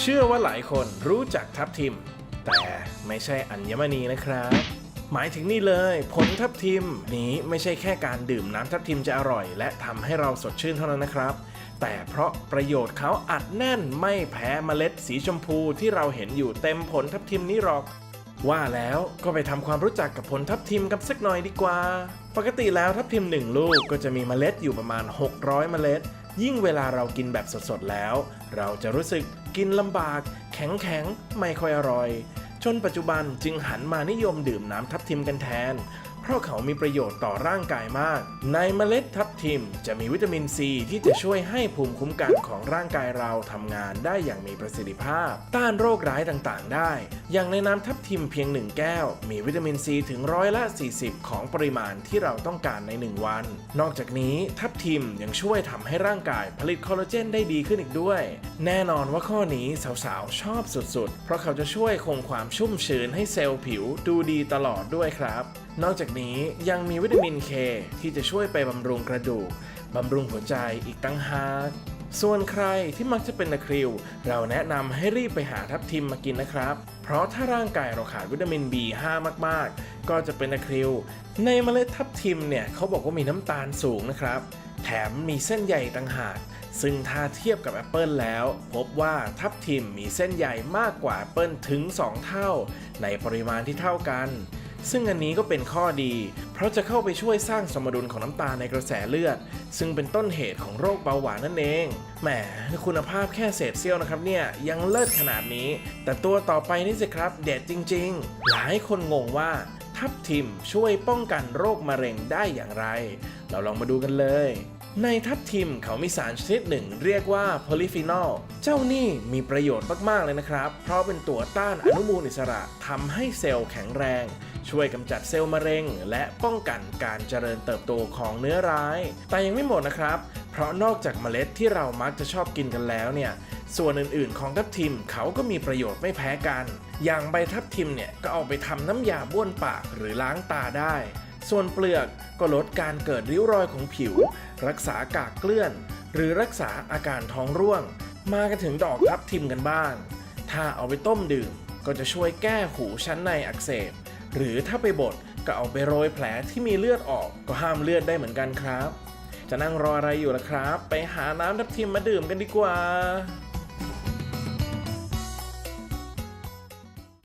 เชื่อว่าหลายคนรู้จักทับทิม แต่ไม่ใช่อัญมณีนะครับ หมายถึงนี่เลยผลทับทิมนี้ไม่ใช่แค่การดื่มน้ำทับทิมจะอร่อย และทำให้เราสดชื่นเท่านั้นนะครับ แต่เพราะประโยชน์เขาอัดแน่นไม่แพ้เมล็ดสีชมพูที่เราเห็นอยู่เต็มผลทับทิมนี้หรอกว่าแล้วก็ไปทำความรู้จักกับผลทับทิมกันสักหน่อยดีกว่า ปกติแล้วทับทิมหนึ่งลูกก็จะมีเมล็ดอยู่ประมาณ 600 เมล็ด ยิ่งเวลาเรากินแบบสดๆแล้ว เราจะรู้สึกกินลำบาก แข็งๆ ไม่ค่อยอร่อย จนปัจจุบันจึงหันมานิยมดื่มน้ำทับทิมกันแทน เพราะเขามีประโยชน์ต่อร่างกายมาก ในเมล็ดทับทิมจะมีวิตามินซีที่จะช่วยให้ภูมิคุ้มกันของร่างกายเราทำงานได้อย่างมีประสิทธิภาพ ต้านโรคร้ายต่างๆ ได้ อย่างในน้ำทับทิมเพียง 1 แก้ว มีวิตามินซีถึงร้อยละ 40 ของปริมาณที่เราต้องการใน 1 วัน นอกจากนี้ทับทิมยังช่วยทำให้ร่างกายผลิตคอลลาเจนได้ดีขึ้นอีกด้วย แน่นอนว่าข้อนี้สาวๆ ชอบสุดๆ เพราะเขาจะช่วยคงความชุ่มชื้นให้เซลล์ผิวดูดีตลอดด้วยครับ นอกจากนี้ยังมีวิตามินเคที่จะช่วยไปบำรุงกระดูกบำรุงหัวใจอีกตั้งหากส่วนใครที่มักจะเป็นตะคริว เราแนะนำให้รีบไปหาทับทิมมากินนะครับ เพราะถ้าร่างกายเราขาดวิตามิน B5 มากๆ ก็จะเป็นตะคริว ในเมล็ดทับทิมเนี่ยเขาบอกว่ามีน้ำตาลสูงนะครับ แถมมีเส้นใยต่างหาก ซึ่งถ้าเทียบกับแอปเปิลแล้ว พบว่าทับทิมมีเส้นใยมากกว่าแอปเปิลถึง 2 เท่า ในปริมาณที่เท่ากัน ซึ่งอันนี้ก็เป็นข้อดี เพราะจะเข้าไปช่วยสร้างสมดุลของน้ำตาลในกระแสเลือด ซึ่งเป็นต้นเหตุของโรคเบาหวานนั่นเอง แหมคุณภาพแค่เศษเสี้ยวนะครับเนี่ยยังเลิศขนาดนี้ แต่ตัวต่อไปนี่สิครับ เด็ดจริง ๆ หลายคนงงว่าทับทิมช่วยป้องกันโรคมะเร็งได้อย่างไร เราลองมาดูกันเลยในทับทิมเขามีสารชนิดหนึ่งเรียกว่าโพลิฟีนอล เจ้านี่มีประโยชน์มาก ๆ เลยนะครับ เพราะเป็นตัวต้านอนุมูลอิสระทำให้เซลล์แข็งแรง ช่วยกำจัดเซลล์มะเร็ง และป้องกันการเจริญเติบโตของเนื้อร้าย แต่ยังไม่หมดนะครับ เพราะนอกจากเมล็ดที่เรามักจะชอบกินกันแล้วเนี่ยส่วนอื่นๆ ของทับทิมเขาก็มีประโยชน์ไม่แพ้กัน อย่างใบทับทิมเนี่ยก็เอาไปทำน้ำยาบ้วนปากหรือล้างตาได้ ส่วนเปลือกก็ลดการเกิดริ้วรอยของผิว รักษากากเกลื่อน หรือรักษาอาการท้องร่วง มากันถึงดอกทับทิมกันบ้าง ถ้าเอาไปต้มดื่มก็จะช่วยแก้หูชั้นในอักเสบ หรือถ้าไปบดก็เอาไปโรยแผลที่มีเลือดออกก็ห้ามเลือดได้เหมือนกันครับ จะนั่งรออะไรอยู่ล่ะครับ ไปหาน้ำทับทิมมาดื่มกันดีกว่า